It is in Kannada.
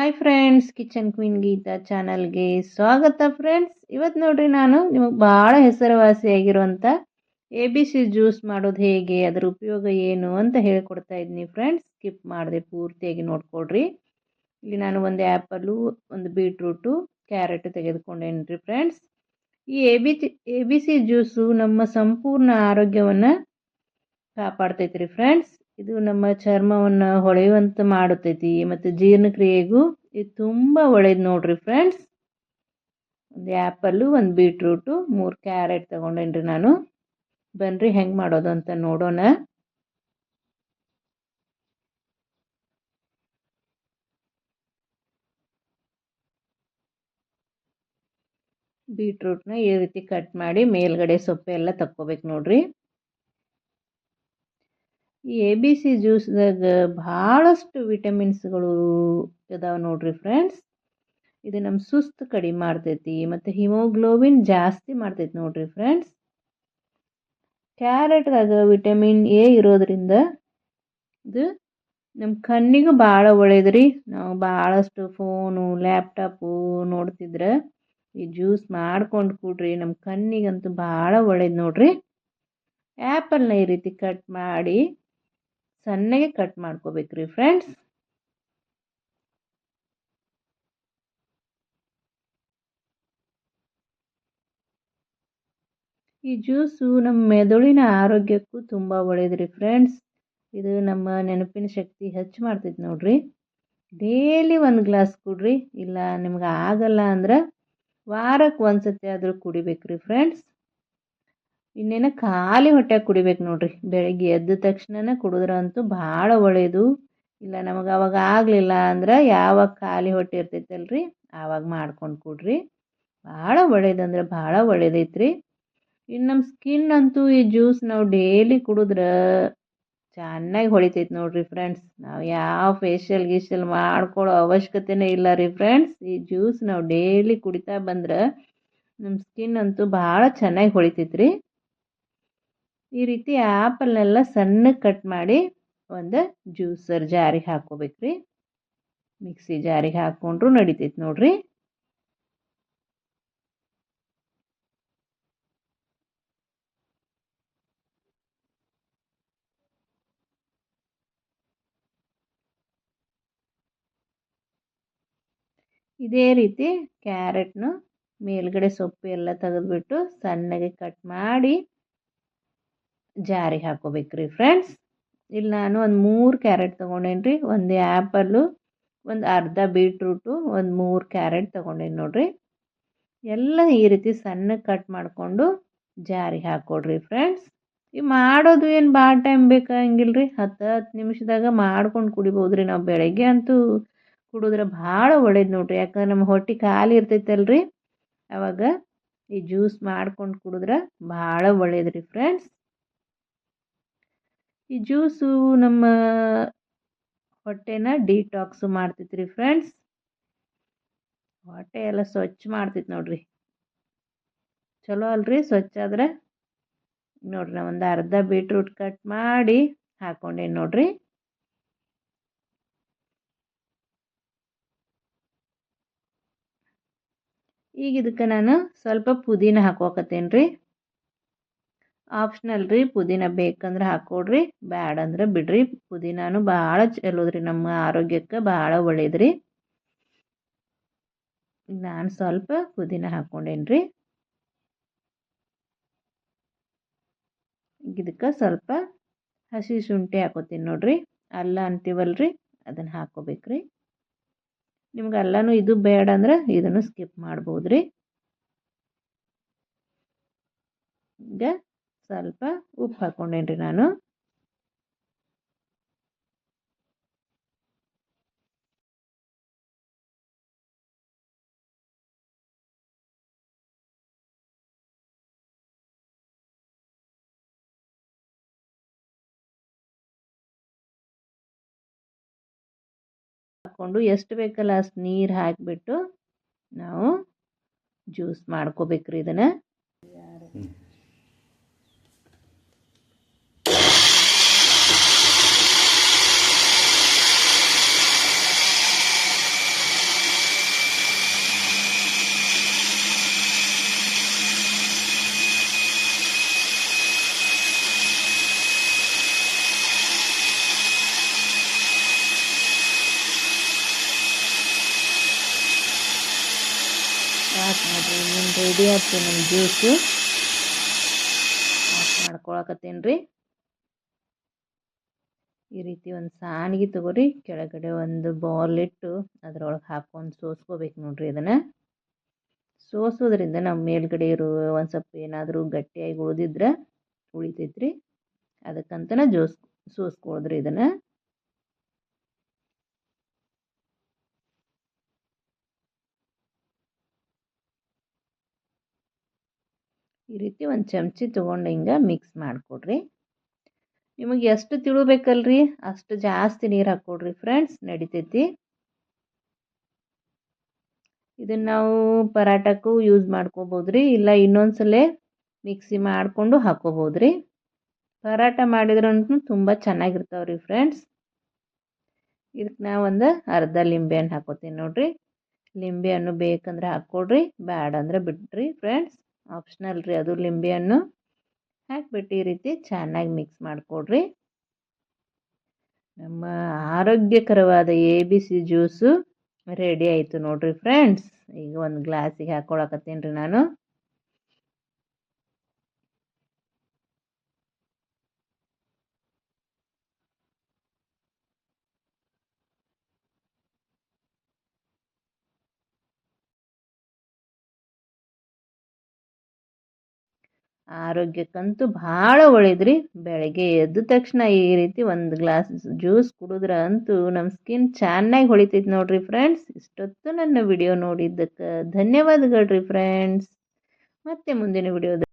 Hi friends kitchen queen Geeta ಚಾನಲ್ಗೆ ಸ್ವಾಗತ ಫ್ರೆಂಡ್ಸ್ ಇವತ್ತು ನೋಡ್ರಿ ನಾನು ನಿಮಗೆ ಭಾಳ ಹೆಸರುವಾಸಿಯಾಗಿರುವಂಥ ಎ ಬಿ ಸಿ ಜ್ಯೂಸ್ ಮಾಡೋದು ಹೇಗೆ, ಅದರ ಉಪಯೋಗ ಏನು ಅಂತ ಹೇಳ್ಕೊಡ್ತಾ ಇದ್ದೀನಿ ಫ್ರೆಂಡ್ಸ್ ಸ್ಕಿಪ್ ಮಾಡಿದೆ, ಪೂರ್ತಿಯಾಗಿ ನೋಡ್ಕೊಡ್ರಿ ಇಲ್ಲಿ ನಾನು ಒಂದು ಆ್ಯಪಲ್ಲು ಒಂದು ಬೀಟ್ರೂಟು ಕ್ಯಾರೆಟ್ ತೆಗೆದುಕೊಂಡೇನಿ ರೀ ಫ್ರೆಂಡ್ಸ್ ಈ A B A B C juice ನಮ್ಮ ಸಂಪೂರ್ಣ ಆರೋಗ್ಯವನ್ನು ಕಾಪಾಡ್ತೈತೆ ರೀ ಫ್ರೆಂಡ್ಸ್ ಇದು ನಮ್ಮ ಚರ್ಮವನ್ನು ಹೊಳೆಯುವಂತೆ ಮಾಡುತ್ತೈತಿ. ಮತ್ತು ಜೀರ್ಣಕ್ರಿಯೆಗೂ ಇದು ತುಂಬ ಒಳ್ಳೇದು ನೋಡ್ರಿ ಫ್ರೆಂಡ್ಸ್ ಒಂದು ಆ್ಯಪಲ್ಲು ಒಂದು ಬೀಟ್ರೂಟು ಮೂರು ಕ್ಯಾರೆಟ್ ತೊಗೊಂಡೇನ್ರಿ ನಾನು. ಬನ್ನಿರಿ ಹೆಂಗೆ ಮಾಡೋದು ಅಂತ ನೋಡೋಣ. ಬೀಟ್ರೂಟ್ನ ಈ ರೀತಿ ಕಟ್ ಮಾಡಿ ಮೇಲ್ಗಡೆ ಸೊಪ್ಪೆಲ್ಲ ತಕ್ಕೋಬೇಕು ನೋಡ್ರಿ. ಈ ಎ ಬಿ ಸಿ ಜ್ಯೂಸ್ದಾಗ ಭಾಳಷ್ಟು ವಿಟಮಿನ್ಸ್ಗಳು ಇದಾವೆ ನೋಡ್ರಿ ಫ್ರೆಂಡ್ಸ್. ಇದು ನಮ್ಮ ಸುಸ್ತು ಕಡಿಮೆ ಮಾಡ್ತೈತಿ ಮತ್ತು ಹಿಮೋಗ್ಲೋಬಿನ್ ಜಾಸ್ತಿ ಮಾಡ್ತೈತಿ ನೋಡ್ರಿ ಫ್ರೆಂಡ್ಸ್. ಕ್ಯಾರೆಟ್ದಾಗ ವಿಟಮಿನ್ ಎ ಇರೋದ್ರಿಂದ ಇದು ನಮ್ಮ ಕಣ್ಣಿಗೂ ಭಾಳ ಒಳ್ಳೇದು ನಾವು ಭಾಳಷ್ಟು ಫೋನು, ಲ್ಯಾಪ್ಟಾಪು ನೋಡ್ತಿದ್ರೆ ಈ ಜ್ಯೂಸ್ ಮಾಡ್ಕೊಂಡು ಕೂಡ್ರಿ ನಮ್ಮ ಕಣ್ಣಿಗಂತೂ ಭಾಳ ಒಳ್ಳೇದು ನೋಡ್ರಿ. ಆ್ಯಪಲ್ನ ಈ ರೀತಿ ಕಟ್ ಮಾಡಿ ಸಣ್ಣಗೆ ಕಟ್ ಮಾಡ್ಕೋಬೇಕ್ರಿ ಫ್ರೆಂಡ್ಸ್ ಈ ಜ್ಯೂಸು ನಮ್ಮ ಮೆದುಳಿನ ಆರೋಗ್ಯಕ್ಕೂ ತುಂಬ ಒಳ್ಳೆಯದ್ರಿ ಫ್ರೆಂಡ್ಸ್ ಇದು ನಮ್ಮ ನೆನಪಿನ ಶಕ್ತಿ ಹೆಚ್ಚು ಮಾಡ್ತೈತೆ ನೋಡ್ರಿ. ಡೇಲಿ ಒಂದು ಗ್ಲಾಸ್ ಕುಡ್ರಿ, ಇಲ್ಲ ನಿಮ್ಗೆ ಆಗಲ್ಲ ಅಂದ್ರೆ ವಾರಕ್ಕೆ ಒಂದು ಸತಿ ಆದರೂ ಕುಡಿಬೇಕ್ರಿ ಫ್ರೆಂಡ್ಸ್ ಇನ್ನೇನು ಖಾಲಿ ಹೊಟ್ಟೆಗೆ ಕುಡಿಬೇಕು ನೋಡ್ರಿ. ಬೆಳಗ್ಗೆ ಎದ್ದ ತಕ್ಷಣನೇ ಕುಡಿದ್ರಂತೂ ಭಾಳ ಒಳ್ಳೆಯದು ಇಲ್ಲ ನಮಗೆ ಅವಾಗ ಆಗಲಿಲ್ಲ ಅಂದ್ರೆ ಯಾವಾಗ ಖಾಲಿ ಹೊಟ್ಟೆ ಇರ್ತೈತಲ್ರಿ ಆವಾಗ ಮಾಡ್ಕೊಂಡು ಕುಡ್ರಿ. ಭಾಳ ಒಳ್ಳೇದಂದ್ರೆ ಭಾಳ ಒಳ್ಳೇದೈತ್ರಿ. ಇನ್ನು ನಮ್ಮ ಸ್ಕಿನ್ ಅಂತೂ ಈ ಜ್ಯೂಸ್ ನಾವು ಡೈಲಿ ಕುಡಿದ್ರೆ ಚೆನ್ನಾಗಿ ಹೊಳಿತೈತೆ ನೋಡ್ರಿ ಫ್ರೆಂಡ್ಸ್ ನಾವು ಯಾವ ಫೇಶಿಯಲ್ ಗೀಶಿಯಲ್ ಮಾಡ್ಕೊಳ್ಳೋ ಅವಶ್ಯಕತೆನೇ ಇಲ್ಲ ರೀ ಫ್ರೆಂಡ್ಸ್ ಈ ಜ್ಯೂಸ್ ನಾವು ಡೈಲಿ ಕುಡಿತಾ ಬಂದ್ರೆ ನಮ್ಮ ಸ್ಕಿನ್ ಅಂತೂ ಭಾಳ ಚೆನ್ನಾಗಿ ಹೊಳಿತೈತ್ರಿ. ಈ ರೀತಿ ಆ್ಯಪಲ್ನೆಲ್ಲ ಸಣ್ಣಗೆ ಕಟ್ ಮಾಡಿ ಒಂದು ಜ್ಯೂಸರ್ ಜಾರಿಗೆ ಹಾಕ್ಕೋಬೇಕ್ರಿ. ಮಿಕ್ಸಿ ಜಾರಿಗೆ ಹಾಕ್ಕೊಂಡ್ರು ನಡಿತೈತೆ ನೋಡ್ರಿ. ಇದೇ ರೀತಿ ಕ್ಯಾರೆಟ್ನು ಮೇಲ್ಗಡೆ ಸೊಪ್ಪು ಎಲ್ಲ ತೆಗೆದ್ಬಿಟ್ಟು ಸಣ್ಣಗೆ ಕಟ್ ಮಾಡಿ ಜಾರಿಗೆ ಹಾಕೋಬೇಕ್ರಿ ಫ್ರೆಂಡ್ಸ್ ಇಲ್ಲಿ ನಾನು ಒಂದು ಮೂರು ಕ್ಯಾರೆಟ್ ತೊಗೊಂಡೇನಿ ರೀ ಒಂದು ಆ್ಯಪಲ್ಲು ಒಂದು ಅರ್ಧ ಬೀಟ್ರೂಟು ಒಂದು ಮೂರು ಕ್ಯಾರೆಟ್ ತೊಗೊಂಡೇನಿ ನೋಡಿರಿ. ಎಲ್ಲ ಈ ರೀತಿ ಸಣ್ಣ ಕಟ್ ಮಾಡಿಕೊಂಡು ಜಾರಿ ಹಾಕ್ಕೊಡ್ರಿ ಫ್ರೆಂಡ್ಸ್ ಈ ಮಾಡೋದು ಏನು ಭಾಳ ಟೈಮ್ ಬೇಕಾಗಿಲ್ಲ ರೀ ಹತ್ತು ಹತ್ತು ನಿಮಿಷದಾಗ ಮಾಡ್ಕೊಂಡು ಕುಡಿಬೋದು ರೀ ನಾವು ಬೆಳಗ್ಗೆ ಅಂತೂ ಕುಡಿದ್ರೆ ಭಾಳ ಒಳ್ಳೇದು ನೋಡಿರಿ. ಯಾಕಂದ್ರೆ ನಮ್ಮ ಹೊಟ್ಟೆ ಖಾಲಿ ಇರ್ತೈತಲ್ರಿ. ಅವಾಗ ಈ ಜ್ಯೂಸ್ ಮಾಡ್ಕೊಂಡು ಕುಡಿದ್ರೆ ಭಾಳ ಒಳ್ಳೇದು ರೀ ಫ್ರೆಂಡ್ಸ್ ಈ ಜ್ಯೂಸು ನಮ್ಮ ಹೊಟ್ಟೆನ ಡಿಟಾಕ್ಸು ಮಾಡ್ತೈತೆ ರೀ ಫ್ರೆಂಡ್ಸ್. ಹೊಟ್ಟೆ ಎಲ್ಲ ಸ್ವಚ್ಛ ಮಾಡ್ತೈತೆ ನೋಡ್ರಿ. ಚಲೋ ಅಲ್ರಿ ಸ್ವಚ್ಛ ಆದ್ರೆ. ನೋಡ್ರಿ ನಾ ಒಂದು ಅರ್ಧ ಬೀಟ್ರೂಟ್ ಕಟ್ ಮಾಡಿ ಹಾಕ್ಕೊಂಡೇನಿ ನೋಡ್ರಿ. ಈಗ ಇದಕ್ಕೆ ನಾನು ಸ್ವಲ್ಪ ಪುದೀನ ಹಾಕೋಕತ್ತೇನೆ ರೀ ಆಪ್ಷನಲ್ ರೀ, ಪುದೀನ ಬೇಕಂದ್ರೆ ಹಾಕ್ಕೊಡ್ರಿ ಬ್ಯಾಡ ಅಂದ್ರೆ ಬಿಡ್ರಿ. ಪುದೀನಾನು ಭಾಳ ಚಲೋದ್ರಿ ನಮ್ಮ ಆರೋಗ್ಯಕ್ಕೆ ಭಾಳ ಒಳ್ಳೇದ್ರಿ ನಾನು ಸ್ವಲ್ಪ ಪುದೀನ ಹಾಕ್ಕೊಂಡೇನಿ ರೀ. ಇದಕ್ಕೆ ಸ್ವಲ್ಪ ಹಸಿ ಶುಂಠಿ ಹಾಕೋತೀನಿ ನೋಡ್ರಿ. ಅಲ್ಲ ಅಂತೀವಲ್ರಿ ಅದನ್ನು ಹಾಕೋಬೇಕ್ರಿ ನಿಮ್ಗೆ ಅಲ್ಲನೂ ಇದು ಬೇಡ ಅಂದ್ರೆ ಇದನ್ನು ಸ್ಕಿಪ್ ಮಾಡ್ಬೋದ್ರಿ. ಈಗ ಸ್ವಲ್ಪ ಉಪ್ಪು ಹಾಕ್ಕೊಂಡೇನಿ ನಾನು. ಹಾಕ್ಕೊಂಡು ಎಷ್ಟು ಬೇಕಲ್ಲ ಅಷ್ಟು ನೀರು ಹಾಕಿಬಿಟ್ಟು ನಾವು ಜ್ಯೂಸ್ ಮಾಡ್ಕೋಬೇಕ್ರಿ ಇದನ್ನು. ಸಾಕು ಇನ್ನೊಂದು ರೆಡಿ ಆಯ್ತು ನಮ್ಮ ಜ್ಯೂಸು ಆಫ್ ಮಾಡ್ಕೊಳಕತ್ತೇನು ರೀ ಈ ರೀತಿ ಒಂದು ಸಾಣಿಗೆ ತಗೋರಿ, ಕೆಳಗಡೆ ಒಂದು ಬೌಲ್ ಇಟ್ಟು ಅದ್ರೊಳಗೆ ಹಾಕೊಂಡು ಸೋಸ್ಕೋಬೇಕು ನೋಡ್ರಿ ಇದನ್ನು. ಸೋಸೋದ್ರಿಂದ ನಮ್ಮ ಮೇಲ್ಗಡೆ ಇರೋ ಒಂದು ಸ್ವಲ್ಪ ಏನಾದರೂ ಗಟ್ಟಿಯಾಗಿ ಉಳಿದಿದ್ರೆ ಉಳಿತೈತ್ರಿ. ಅದಕ್ಕಂತನ ಜೋಸ್ ಸೋಸ್ಕೊಳ್ದ್ರಿ ಇದನ್ನು. ಈ ರೀತಿ ಒಂದು ಚಮಚಿ ತೊಗೊಂಡು ಹಿಂಗೆ ಮಿಕ್ಸ್ ಮಾಡಿಕೊಡ್ರಿ. ನಿಮಗೆ ಎಷ್ಟು ತಿಳಬೇಕಲ್ರಿ? ಅಷ್ಟು ಜಾಸ್ತಿ ನೀರು ಹಾಕ್ಕೊಡ್ರಿ ಫ್ರೆಂಡ್ಸ್ ನಡಿತೈತಿ. ಇದನ್ನು ನಾವು ಪರಾಟಕ್ಕೂ ಯೂಸ್ ಮಾಡ್ಕೋಬೋದು ರೀ ಇಲ್ಲ ಇನ್ನೊಂದ್ಸಲ ಮಿಕ್ಸಿ ಮಾಡಿಕೊಂಡು ಹಾಕ್ಕೋಬೋದು ರೀ ಪರಾಟ ಮಾಡಿದ್ರಂತೂ ತುಂಬ ಚೆನ್ನಾಗಿರ್ತಾವೆ ರೀ ಫ್ರೆಂಡ್ಸ್ ಇದಕ್ಕೆ ನಾವು ಒಂದು ಅರ್ಧ ಲಿಂಬೆ ಹಣ್ಣು ಹಾಕೋತೀನಿ ನೋಡಿರಿ. ಲಿಂಬೆ ಹಣ್ಣು ಬೇಕಂದ್ರೆ ಹಾಕ್ಕೊಡ್ರಿ ಬೇಡ ಅಂದ್ರೆ ಬಿಡ್ರಿ ಫ್ರೆಂಡ್ಸ್ ಆಪ್ಷನಲ್ ರೀ, ಅದು ಲಿಂಬೆ ಹಣ್ಣು. ಹಾಕ್ಬಿಟ್ಟು ಈ ರೀತಿ ಚೆನ್ನಾಗಿ ಮಿಕ್ಸ್ ಮಾಡಿಕೊಡ್ರಿ. ನಮ್ಮ ಆರೋಗ್ಯಕರವಾದ A B C juice ready ಆಯಿತು ನೋಡಿರಿ ಫ್ರೆಂಡ್ಸ್ ಈಗ ಒಂದು ಗ್ಲಾಸಿಗೆ ಹಾಕ್ಕೊಳಕತ್ತೀನಿ ರೀ ನಾನು. ಆರೋಗ್ಯಕ್ಕಂತೂ ಭಾಳ ಒಳ್ಳೇದ್ರಿ. ಬೆಳಗ್ಗೆ ಎದ್ದ ತಕ್ಷಣ ಈ ರೀತಿ ಒಂದು ಗ್ಲಾಸ್ ಜ್ಯೂಸ್ ಕುಡಿದ್ರೆ ಅಂತೂ ನಮ್ಮ ಸ್ಕಿನ್ ಚೆನ್ನಾಗಿ ಹೊಳಿತೈತಿ ನೋಡ್ರಿ ಫ್ರೆಂಡ್ಸ್. ಇಷ್ಟೊತ್ತು ನನ್ನ ವಿಡಿಯೋ ನೋಡಿದ್ದಕ್ಕೆ ಧನ್ಯವಾದಗಳು ರೀ ಫ್ರೆಂಡ್ಸ್. ಮತ್ತೆ ಮುಂದಿನ ವಿಡಿಯೋದ